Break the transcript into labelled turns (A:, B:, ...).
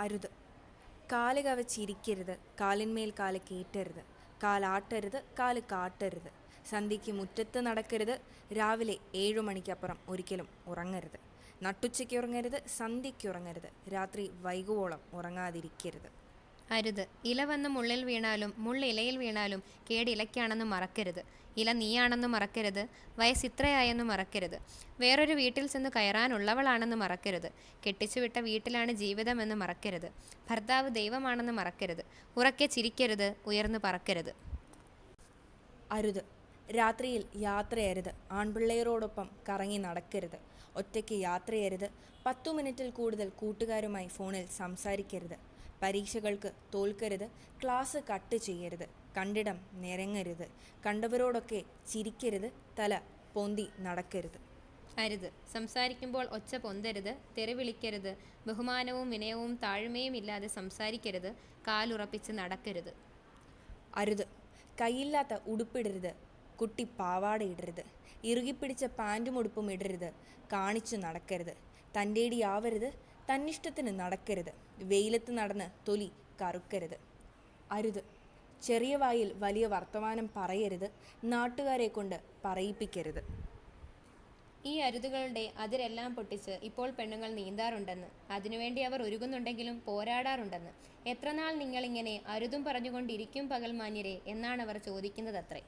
A: അരുത്. കാൽ കവച്ചിരിക്കരുത്. കാലിന്മേൽ കാൽ കയറ്റരുത് കാലാട്ടരുത് കാൽ കാട്ടരുത്. സന്ധ്യയ്ക്ക് മുറ്റത്ത് നടക്കരുത്. രാവിലെ ഏഴു മണിക്കപ്പുറം ഒരിക്കലും ഉറങ്ങരുത്. നട്ടുച്ചയ്ക്ക് ഉറങ്ങരുത് സന്ധ്യയ്ക്ക് ഉറങ്ങരുത്. രാത്രി വൈകുവോളം ഉറങ്ങാതിരിക്കരുത്.
B: അരുത്. ഇല വന്ന് മുള്ളിൽ വീണാലും മുള്ള ഇലയിൽ വീണാലും കേടിലയ്ക്കാണെന്ന് മറക്കരുത്. ഇല നീയാണെന്ന് മറക്കരുത്. വയസ്സ് ഇത്രയായെന്ന് മറക്കരുത്. വേറൊരു വീട്ടിൽ ചെന്ന് കയറാനുള്ളവളാണെന്ന് മറക്കരുത്. കെട്ടിച്ചുവിട്ട വീട്ടിലാണ് ജീവിതമെന്ന് മറക്കരുത്. ഭർത്താവ് ദൈവമാണെന്ന് മറക്കരുത്. ഉറക്കെ ചിരിക്കരുത് ഉയർന്നു പറക്കരുത്.
A: അരുത്. രാത്രിയിൽ യാത്രയരുത്. ആൺപിള്ളേരോടൊപ്പം കറങ്ങി നടക്കരുത്. ഒറ്റയ്ക്ക് യാത്രയരുത്. പത്തു മിനിറ്റിൽ കൂടുതൽ കൂട്ടുകാരുമായി ഫോണിൽ സംസാരിക്കരുത്. പരീക്ഷകൾക്ക് തോൽക്കരുത്. ക്ലാസ് കട്ട് ചെയ്യരുത്. കണ്ടിടം നിരങ്ങരുത്. കണ്ടവരോടൊക്കെ ചിരിക്കരുത്. തല പൊന്തി നടക്കരുത്.
B: അരുത്. സംസാരിക്കുമ്പോൾ ഒച്ച പൊന്തരുത്. തെറി വിളിക്കരുത്. ബഹുമാനവും വിനയവും താഴ്മയും ഇല്ലാതെ സംസാരിക്കരുത്. കാലുറപ്പിച്ച് നടക്കരുത്.
A: അരുത്. കൈയില്ലാത്ത ഉടുപ്പിടരുത്. കുട്ടി പാവാട ഇടരുത്. ഇറുകിപ്പിടിച്ച പാന്റും ഉടുപ്പും ഇടരുത്. കാണിച്ചു നടക്കരുത്. തന്റേടിയാവരുത് തന്നിഷ്ടത്തിന് നടക്കരുത്. വെയിലത്ത് നടന്ന് തൊലി കറുക്കരുത്. അരുത്. ചെറിയ വായിൽ വലിയ വർത്തമാനം പറയരുത്. നാട്ടുകാരെ കൊണ്ട് പറയിപ്പിക്കരുത്.
B: ഈ അരുതുകളുടെ അതിരെല്ലാം പൊട്ടിച്ച് ഇപ്പോൾ പെണ്ണുങ്ങൾ നീന്താറുണ്ടെന്ന്. അതിനുവേണ്ടി അവർ ഒരുങ്ങുന്നുണ്ടെങ്കിലും പോരാടാറുണ്ടെന്ന്. എത്രനാൾ നിങ്ങളിങ്ങനെ അരുതും പറഞ്ഞുകൊണ്ടിരിക്കും പകൽ മാന്യരെ എന്നാണ് അവർ ചോദിക്കുന്നതത്രേ.